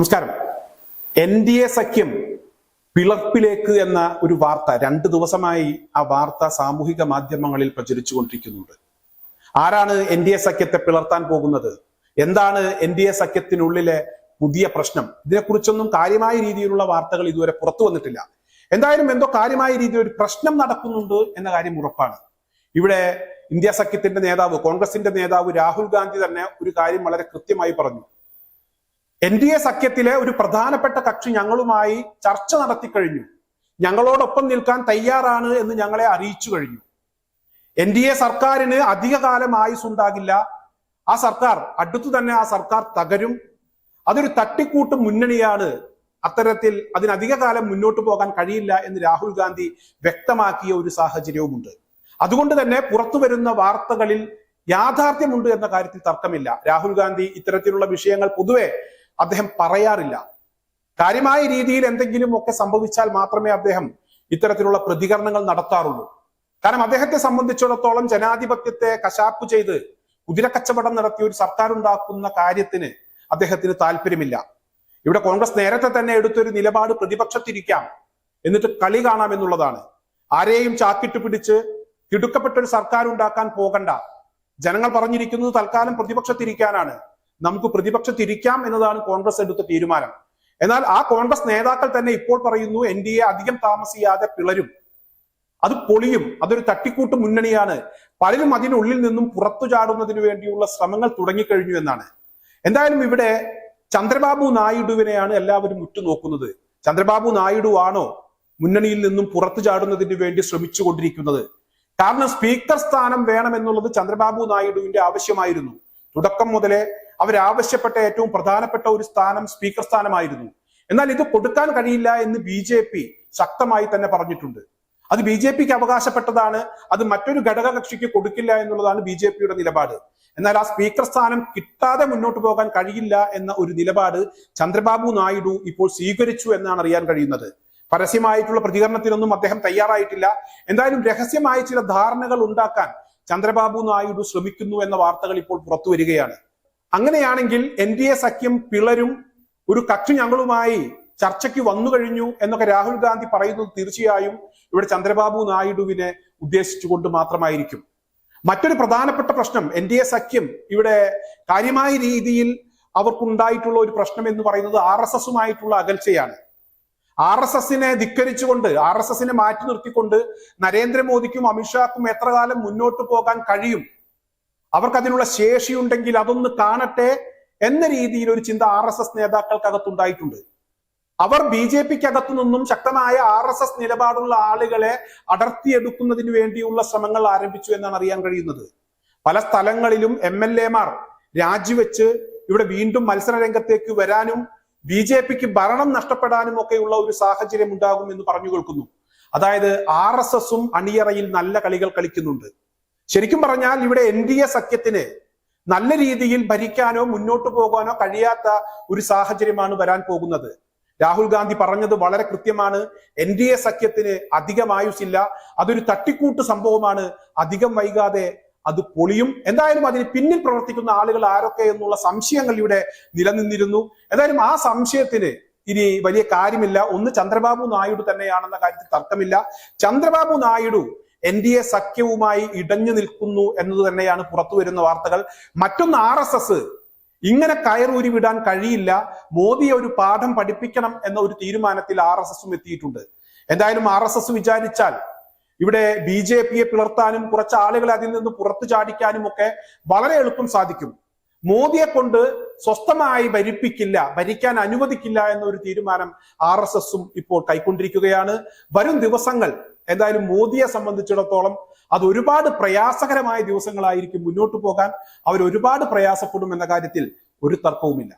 നമസ്കാരം. N D A സഖ്യം പിളർപ്പിലേക്ക് എന്ന ഒരു വാർത്ത രണ്ട് ദിവസമായി ആ വാർത്ത സാമൂഹിക മാധ്യമങ്ങളിൽ പ്രചരിച്ചു കൊണ്ടിരിക്കുന്നുണ്ട്. ആരാണ് എൻ ഡി എ സഖ്യത്തെ പിളർത്താൻ പോകുന്നത്? എന്താണ് എൻ ഡി എ സഖ്യത്തിനുള്ളിലെ പുതിയ പ്രശ്നം? ഇതിനെക്കുറിച്ചൊന്നും കാര്യമായ രീതിയിലുള്ള വാർത്തകൾ ഇതുവരെ പുറത്തു വന്നിട്ടില്ല. എന്തായാലും എന്തോ കാര്യമായ രീതിയിൽ ഒരു പ്രശ്നം നടക്കുന്നുണ്ട് എന്ന കാര്യം ഉറപ്പാണ്. ഇവിടെ ഇന്ത്യ സഖ്യത്തിന്റെ നേതാവ് കോൺഗ്രസിന്റെ നേതാവ് രാഹുൽ ഗാന്ധി തന്നെ ഒരു കാര്യം വളരെ കൃത്യമായി പറഞ്ഞു. എൻ ഡി എ സഖ്യത്തിലെ ഒരു പ്രധാനപ്പെട്ട കക്ഷി ഞങ്ങളുമായി ചർച്ച നടത്തി കഴിഞ്ഞു. ഞങ്ങളോടൊപ്പം നിൽക്കാൻ തയ്യാറാണ് എന്ന് ഞങ്ങളെ അറിയിച്ചു കഴിഞ്ഞു. എൻ ഡി എ സർക്കാരിന് അധിക കാലം ആയുസ് ഉണ്ടാകില്ല ആ സർക്കാർ അടുത്തു തന്നെ ആ സർക്കാർ തകരും. അതൊരു തട്ടിക്കൂട്ട് മുന്നണിയാണ്. അത്തരത്തിൽ അതിനധിക കാലം മുന്നോട്ട് പോകാൻ കഴിയില്ല എന്ന് രാഹുൽ ഗാന്ധി വ്യക്തമാക്കിയ ഒരു സാഹചര്യവുമുണ്ട്. അതുകൊണ്ട് തന്നെ പുറത്തു വരുന്ന വാർത്തകളിൽ യാഥാർത്ഥ്യമുണ്ട് എന്ന കാര്യത്തിൽ തർക്കമില്ല. രാഹുൽ ഗാന്ധി ഇത്തരത്തിലുള്ള വിഷയങ്ങൾ പൊതുവെ അദ്ദേഹം പറയാറില്ല. കാര്യമായ രീതിയിൽ എന്തെങ്കിലും ഒക്കെ സംഭവിച്ചാൽ മാത്രമേ അദ്ദേഹം ഇത്തരത്തിലുള്ള പ്രതികരണങ്ങൾ നടത്താറുള്ളൂ. കാരണം അദ്ദേഹത്തെ സംബന്ധിച്ചിടത്തോളം ജനാധിപത്യത്തെ കശാപ്പ് ചെയ്ത് കുതിരക്കച്ചവടം നടത്തിയ ഒരു സർക്കാർ ഉണ്ടാക്കുന്ന കാര്യത്തിന് അദ്ദേഹത്തിന് താല്പര്യമില്ല. ഇവിടെ കോൺഗ്രസ് നേരത്തെ തന്നെ എടുത്തൊരു നിലപാട് പ്രതിപക്ഷത്തിരിക്കാം. എന്നിട്ട് കളി കാണാം എന്നുള്ളതാണ്. ആരെയും ചാക്കിട്ട് പിടിച്ച് തിടുക്കപ്പെട്ട ഒരു സർക്കാർ ഉണ്ടാക്കാൻ പോകണ്ട. ജനങ്ങൾ പറഞ്ഞിരിക്കുന്നത് തൽക്കാലം പ്രതിപക്ഷത്തിരിക്കാനാണ്. നമുക്ക് പ്രതിപക്ഷത്തിരിക്കാം എന്നതാണ് കോൺഗ്രസ് എടുത്ത തീരുമാനം. എന്നാൽ ആ കോൺഗ്രസ് നേതാക്കൾ തന്നെ ഇപ്പോൾ പറയുന്നു എൻ ഡി എ അധികം താമസിയാതെ പിളരും. അത് പൊളിയും. അതൊരു തട്ടിക്കൂട്ട് മുന്നണിയാണ്. പലരും അതിനുള്ളിൽ നിന്നും പുറത്തു ചാടുന്നതിന് വേണ്ടിയുള്ള ശ്രമങ്ങൾ തുടങ്ങിക്കഴിഞ്ഞു എന്നാണ്. എന്തായാലും ഇവിടെ ചന്ദ്രബാബു നായിഡുവിനെയാണ് എല്ലാവരും ഉറ്റുനോക്കുന്നത്. ചന്ദ്രബാബു നായിഡു ആണോ മുന്നണിയിൽ നിന്നും പുറത്തു ചാടുന്നതിന് വേണ്ടി ശ്രമിച്ചുകൊണ്ടിരിക്കുന്നത്? കാരണം സ്പീക്കർ സ്ഥാനം വേണമെന്നുള്ളത് ചന്ദ്രബാബു നായിഡുവിന്റെ ആവശ്യമായിരുന്നു. തുടക്കം മുതലേ അവരാവശ്യപ്പെട്ട ഏറ്റവും പ്രധാനപ്പെട്ട ഒരു സ്ഥാനം സ്പീക്കർ സ്ഥാനമായിരുന്നു. എന്നാൽ ഇത് കൊടുക്കാൻ കഴിയില്ല എന്ന് ബി ജെ പി ശക്തമായി തന്നെ പറഞ്ഞിട്ടുണ്ട്. അത് ബി ജെ പിക്ക് അവകാശപ്പെട്ടതാണ് അത് മറ്റൊരു ഘടക കക്ഷിക്ക് കൊടുക്കില്ല എന്നുള്ളതാണ് ബി ജെ പിയുടെ നിലപാട്. എന്നാൽ ആ സ്പീക്കർ സ്ഥാനം കിട്ടാതെ മുന്നോട്ട് പോകാൻ കഴിയില്ല എന്ന ഒരു നിലപാട് ചന്ദ്രബാബു നായിഡു ഇപ്പോൾ സ്വീകരിച്ചു എന്നാണ് അറിയാൻ കഴിയുന്നത്. പരസ്യമായിട്ടുള്ള പ്രതികരണത്തിനൊന്നും അദ്ദേഹം തയ്യാറായിട്ടില്ല. എന്തായാലും രഹസ്യമായ ചില ധാരണകൾ ഉണ്ടാക്കാൻ ചന്ദ്രബാബു നായിഡു ശ്രമിക്കുന്നു എന്ന വാർത്തകൾ ഇപ്പോൾ പുറത്തു വരികയാണ്. അങ്ങനെയാണെങ്കിൽ എൻ ഡി എ സഖ്യം പിളരും ഒരു കക്ഷി ഞങ്ങളുമായി ചർച്ചയ്ക്ക് വന്നു കഴിഞ്ഞു എന്നൊക്കെ രാഹുൽ ഗാന്ധി പറയുന്നത് തീർച്ചയായും ഇവിടെ ചന്ദ്രബാബു നായിഡുവിനെ ഉദ്ദേശിച്ചുകൊണ്ട് മാത്രമായിരിക്കും. മറ്റൊരു പ്രധാനപ്പെട്ട പ്രശ്നം എൻ ഡി എ സഖ്യം ഇവിടെ കാര്യമായ രീതിയിൽ അവർക്കുണ്ടായിട്ടുള്ള ഒരു പ്രശ്നം എന്ന് പറയുന്നത് ആർ എസ് എസുമായിട്ടുള്ള അകൽച്ചയാണ്. ആർ എസ് എസിനെ ധിക്കരിച്ചുകൊണ്ട് ആർ എസ് എസിനെ മാറ്റി നിർത്തിക്കൊണ്ട് നരേന്ദ്രമോദിക്കും അമിത്ഷാക്കും എത്ര കാലം മുന്നോട്ട് പോകാൻ കഴിയും? അവർക്ക് അതിനുള്ള ശേഷിയുണ്ടെങ്കിൽ അതൊന്ന് കാണട്ടെ എന്ന രീതിയിൽ ഒരു ചിന്ത ആർ എസ് എസ് നേതാക്കൾക്കകത്തുണ്ടായിട്ടുണ്ട്. അവർ ബി ജെ പിക്ക് അകത്തു നിന്നും ശക്തമായ ആർ എസ് എസ് നിലപാടുള്ള ആളുകളെ അടർത്തിയെടുക്കുന്നതിന് വേണ്ടിയുള്ള ശ്രമങ്ങൾ ആരംഭിച്ചു എന്നാണ് അറിയാൻ കഴിയുന്നത്. പല സ്ഥലങ്ങളിലും എം എൽ എമാർ രാജിവെച്ച് ഇവിടെ വീണ്ടും മത്സര രംഗത്തേക്ക് വരാനും ബി ജെ പിക്ക് ഭരണം നഷ്ടപ്പെടാനും ഒക്കെയുള്ള ഒരു സാഹചര്യം ഉണ്ടാകും എന്ന് പറഞ്ഞു കേൾക്കുന്നു. അതായത് ആർ എസ് എസും അണിയറയിൽ നല്ല കളികൾ കളിക്കുന്നുണ്ട്. ശരിക്കും പറഞ്ഞാൽ ഇവിടെ എൻ ഡി എ സഖ്യത്തിന് നല്ല രീതിയിൽ ഭരിക്കാനോ മുന്നോട്ട് പോകാനോ കഴിയാത്ത ഒരു സാഹചര്യമാണ് വരാൻ പോകുന്നത്. രാഹുൽ ഗാന്ധി പറഞ്ഞത് വളരെ കൃത്യമാണ്. എൻ ഡി എ സഖ്യത്തിന് അധികം ആയുസില്ല അതൊരു തട്ടിക്കൂട്ട് സംഭവമാണ്. അധികം വൈകാതെ അത് പൊളിയും. എന്തായാലും അതിന് പിന്നിൽ പ്രവർത്തിക്കുന്ന ആളുകൾ ആരൊക്കെ എന്നുള്ള സംശയങ്ങൾ ഇവിടെ നിലനിന്നിരുന്നു. എന്തായാലും ആ സംശയത്തിന് ഇനി വലിയ കാര്യമില്ല. ഒന്ന് ചന്ദ്രബാബു നായിഡു തന്നെയാണെന്ന കാര്യത്തിൽ തർക്കമില്ല. Chandrababu Naidu N D A സഖ്യവുമായി ഇടഞ്ഞു നിൽക്കുന്നു എന്നത് തന്നെയാണ് പുറത്തു വരുന്ന വാർത്തകൾ. മറ്റൊന്ന് ആർ എസ് എസ്. ഇങ്ങനെ കയറൂരി വിടാൻ കഴിയില്ല. മോദിയെ ഒരു പാഠം പഠിപ്പിക്കണം എന്ന ഒരു തീരുമാനത്തിൽ ആർ എസ് എസും എത്തിയിട്ടുണ്ട്. എന്തായാലും ആർ എസ് എസ് വിചാരിച്ചാൽ ഇവിടെ ബി ജെ പിയെ പിളർത്താനും കുറച്ച് ആളുകളെ അതിൽ നിന്ന് പുറത്തു ചാടിക്കാനും ഒക്കെ വളരെ എളുപ്പം സാധിക്കും. മോദിയെ കൊണ്ട് സ്വസ്ഥമായി ഭരിപ്പിക്കില്ല ഭരിക്കാൻ അനുവദിക്കില്ല എന്നൊരു തീരുമാനം ആർ എസ് എസും ഇപ്പോൾ കൈക്കൊണ്ടിരിക്കുകയാണ്. വരും ദിവസങ്ങൾ എന്തായാലും മോദിയെ സംബന്ധിച്ചിടത്തോളം അത് ഒരുപാട് പ്രയാസകരമായ ദിവസങ്ങളായിരിക്കും മുന്നോട്ട് പോകാൻ. അവർ ഒരുപാട് പ്രയാസപ്പെടും എന്ന കാര്യത്തിൽ ഒരു തർക്കവുമില്ല.